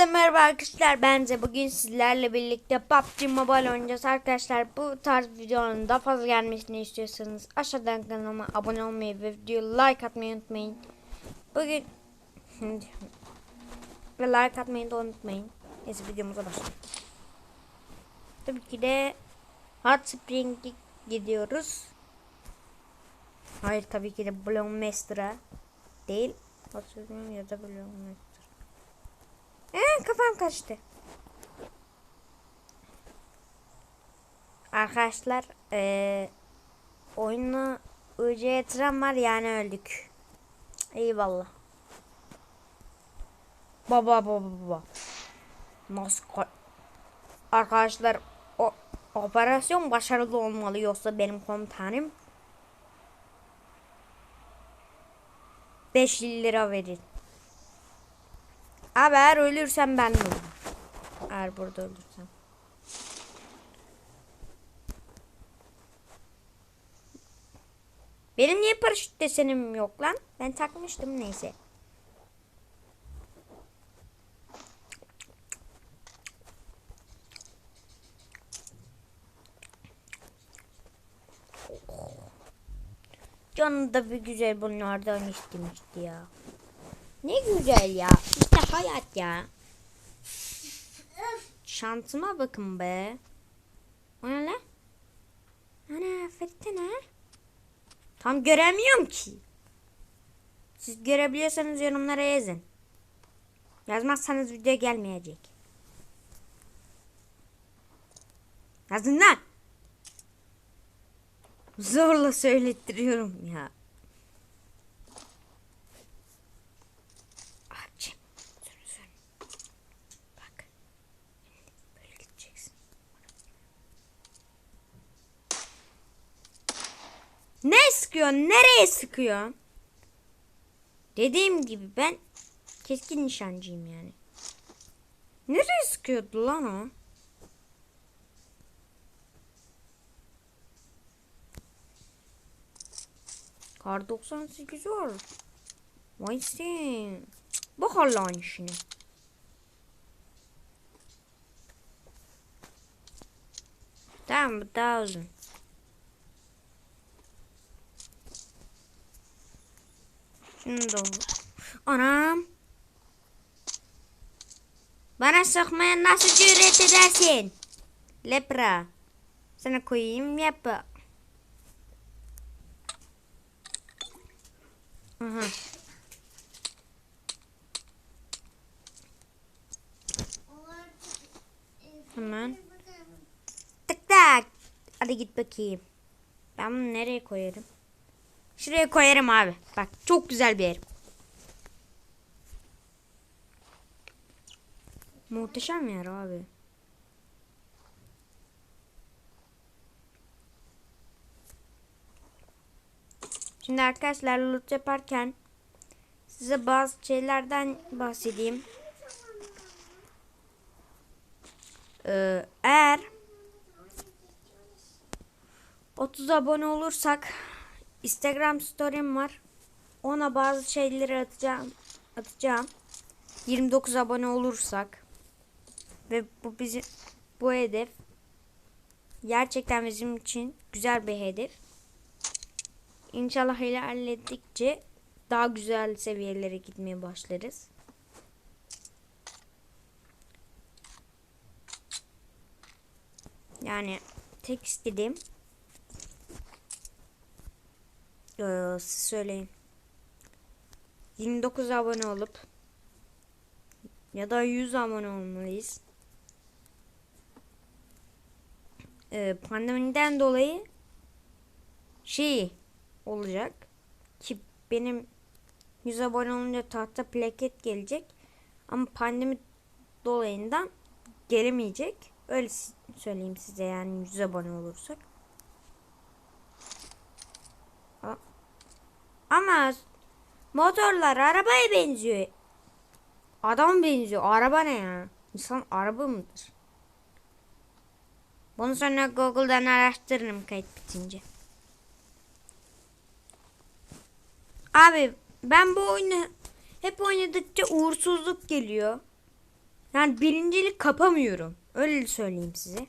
Hepinize merhaba arkadaşlar. Bence bugün sizlerle birlikte PUBG Mobile oynayacağız arkadaşlar. Bu tarz videonun daha fazla gelmesini istiyorsanız aşağıdan kanalıma abone olmayı ve videoyu like atmayı unutmayın. Bugün ve like atmayı da unutmayın. Neyse videomuza başlayalım. Tabii ki de Hot Spring'e gidiyoruz. Hayır tabii ki de Bloom Master'a değil. Hot Spring ya da Bloom Master. Ee, kafam kaçtı. Arkadaşlar ee, oyunu UC yatıran var yani öldük. Eyvallah. Baba baba baba. Nasıl ka- Arkadaşlar o operasyon başarılı olmalı yoksa benim komutanım 5 lira verin. Abi eğer ölürsem ben olurum. Eğer burada ölürsem. Benim niye paraşüt desenim yok lan? Ben takmıştım neyse. Canım da bir güzel bunlardan istemişti ya. Ne güzel ya. Hayat ya. Şansıma bakın be. O ne lan? Ana Ferit'e ne? Tam göremiyorum ki. Siz görebiliyorsanız yorumlara yazın. Yazmazsanız video gelmeyecek. Yazın lan. Zorla söylettiriyorum ya. Sıkıyor? Nereye sıkıyor? Dediğim gibi ben keskin nişancıyım yani. Nereye sıkıyordu lan o? Kar 98 var. Vay sen. Bak Allah'ın işine. Tamam bu daha uzun. Şunu da Anam. Bana sokmaya nasıl cüret edersin? Lepra. Sana koyayım yap. Aha. Hemen. Tık tak. Hadi git bakayım. Ben bunu nereye koyarım? Şuraya koyarım abi. Bak çok güzel bir yer. Muhteşem yer abi. Şimdi arkadaşlar loot yaparken size bazı şeylerden bahsedeyim. Ee, eğer 30 abone olursak Instagram story'm var. Ona bazı şeyleri atacağım. Atacağım. 29 abone olursak ve bu bizim bu hedef gerçekten bizim için güzel bir hedef. İnşallah ilerledikçe daha güzel seviyelere gitmeye başlarız. Yani tek istediğim ee, siz söyleyin. 29 abone olup ya da 100 abone olmalıyız. Ee, pandemiden dolayı şey olacak ki benim 100 abone olunca tahta plaket gelecek ama pandemi dolayından gelemeyecek. Öyle söyleyeyim size yani 100 abone olursak. Ama motorlar arabaya benziyor. Adam benziyor. Araba ne ya? İnsan araba mıdır? Bunu sonra Google'dan araştırırım kayıt bitince. Abi ben bu oyunu hep oynadıkça uğursuzluk geliyor. Yani birincilik kapamıyorum. Öyle söyleyeyim size.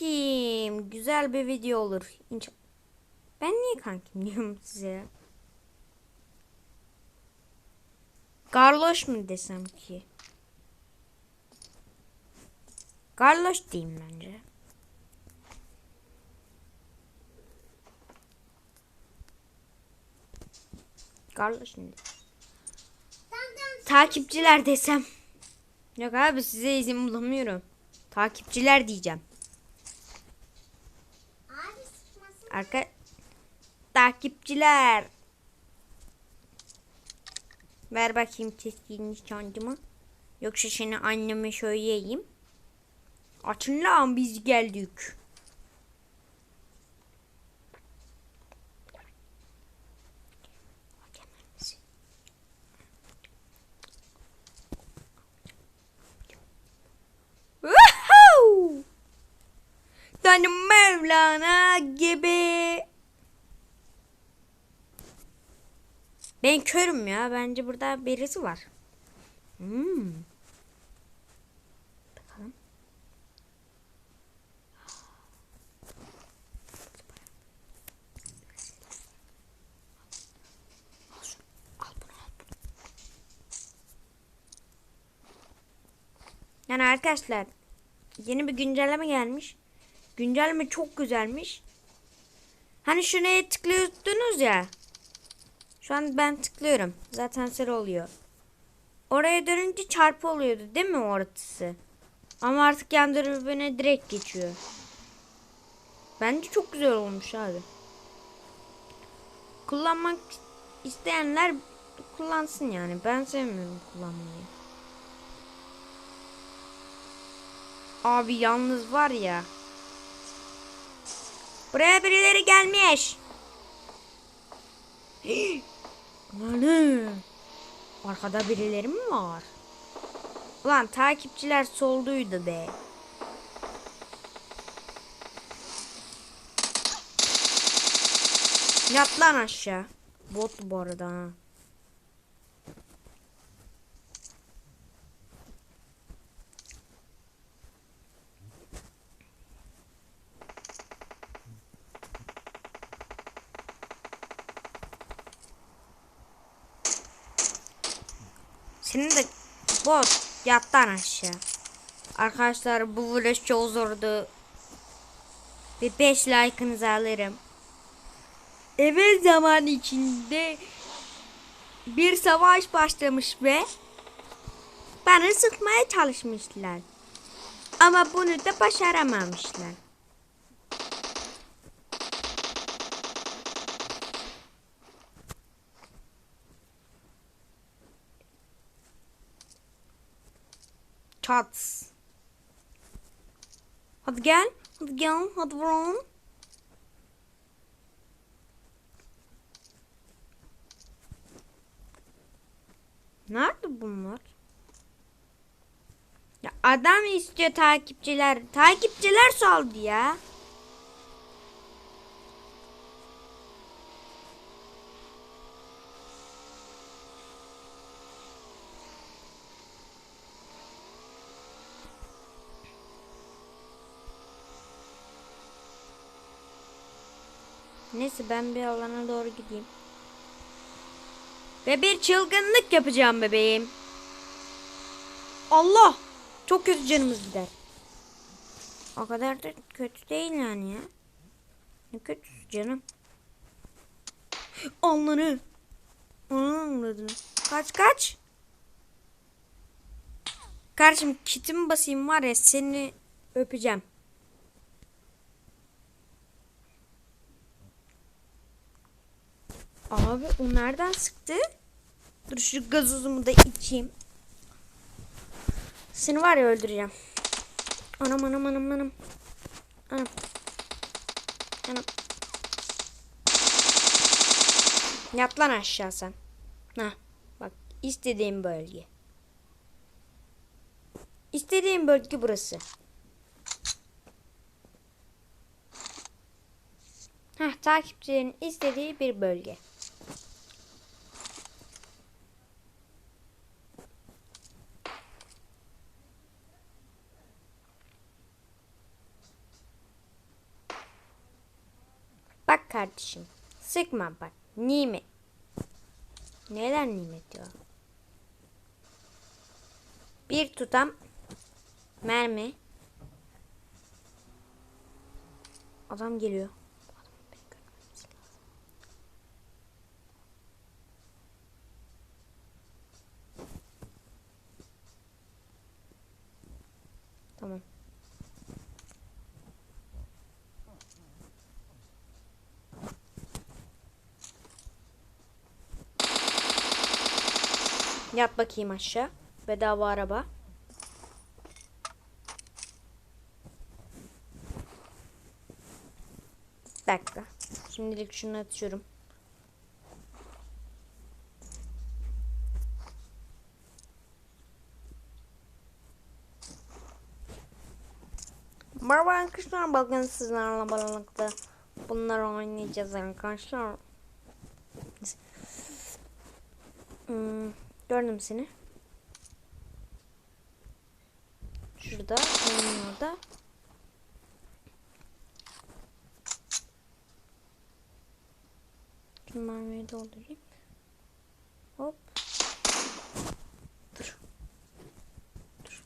Kankim güzel bir video olur. İnşa- ben niye kankim diyorum size? Garloş mu desem ki? Garloş diyeyim bence. Garloş ne? Takipçiler desem. Yok abi size izin bulamıyorum. Takipçiler diyeceğim. Abi sıkmasın. Arka takipçiler. Ver bakayım keskin nişancımı. Yoksa seni anneme söyleyeyim. Açın lan biz geldik. Woohoo! Tanrım Mevlana gibi. Ben körüm ya. Bence burada birisi var. Hmm. Bakalım. Al bunu al bunu. Yani arkadaşlar yeni bir güncelleme gelmiş. Güncelleme çok güzelmiş. Hani şuraya tıklıyordunuz ya. Şu an ben tıklıyorum. Zaten sarı oluyor. Oraya dönünce çarpı oluyordu değil mi ortası? Ama artık yan birbirine direkt geçiyor. Bence çok güzel olmuş abi. Kullanmak isteyenler kullansın yani. Ben sevmiyorum kullanmayı. Abi yalnız var ya. Buraya birileri gelmiş. Lan Arkada birileri mi var? Ulan takipçiler solduydu be. Yat lan aşağı. Bot bu arada ha. De bot yattan aşağı. Arkadaşlar bu video çok zordu. Bir 5 like'ınızı alırım. Evet zaman içinde bir savaş başlamış ve bana sıkmaya çalışmışlar. Ama bunu da başaramamışlar. Çats. Hadi gel. Hadi gel. Hadi vuralım. Nerede bunlar? Ya adam istiyor takipçiler. Takipçiler saldı ya. Neyse ben bir alana doğru gideyim. Ve bir çılgınlık yapacağım bebeğim. Allah! Çok kötü canımız gider. O kadar da kötü değil yani ya. Ne kötü canım. Allah'ını. Onu anladın. Kaç kaç. Kardeşim kitimi basayım var ya seni öpeceğim. Abi o nereden sıktı? Dur şu gazozumu da içeyim. Seni var ya öldüreceğim. Anam anam anam anam. Anam. Anam. Yat lan aşağı sen. Heh. Bak istediğim bölge. İstediğim bölge burası. Heh, takipçilerin istediği bir bölge. Kardeşim. Sıkma bak. Nimet. Neden nimet ya? Bir tutam mermi. Adam geliyor. Tamam. Yat bakayım aşağı. Bedava araba. Bir dakika. Şimdilik şunu atıyorum. Merhaba arkadaşlar. Bakın sizlerle beraber bunları oynayacağız arkadaşlar. Hmm, gördüm seni. Şurada, orada. Şu mermiyi doldurayım. Hop. Dur. Dur.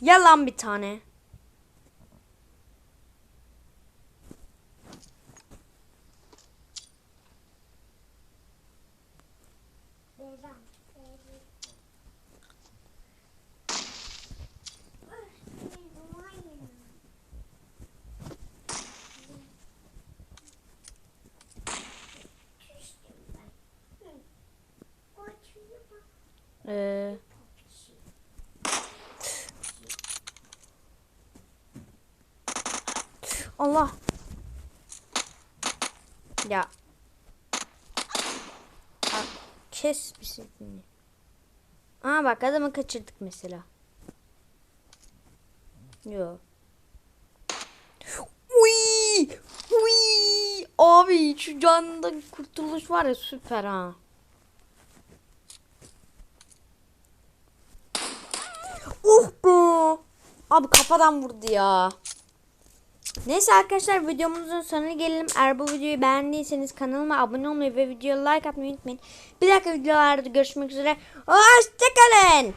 Yalan bir tane. Ee, Allah. Ya. Kes bir sesini. Aa bak adamı kaçırdık mesela. Yo. Uy! Uy! Abi şu canında kurtuluş var ya süper ha. Uh be. Abi kafadan vurdu ya. Neyse arkadaşlar videomuzun sonuna gelelim. Eğer bu videoyu beğendiyseniz kanalıma abone olmayı ve videoya like atmayı unutmayın. Bir dakika videolarda görüşmek üzere. Hoşçakalın.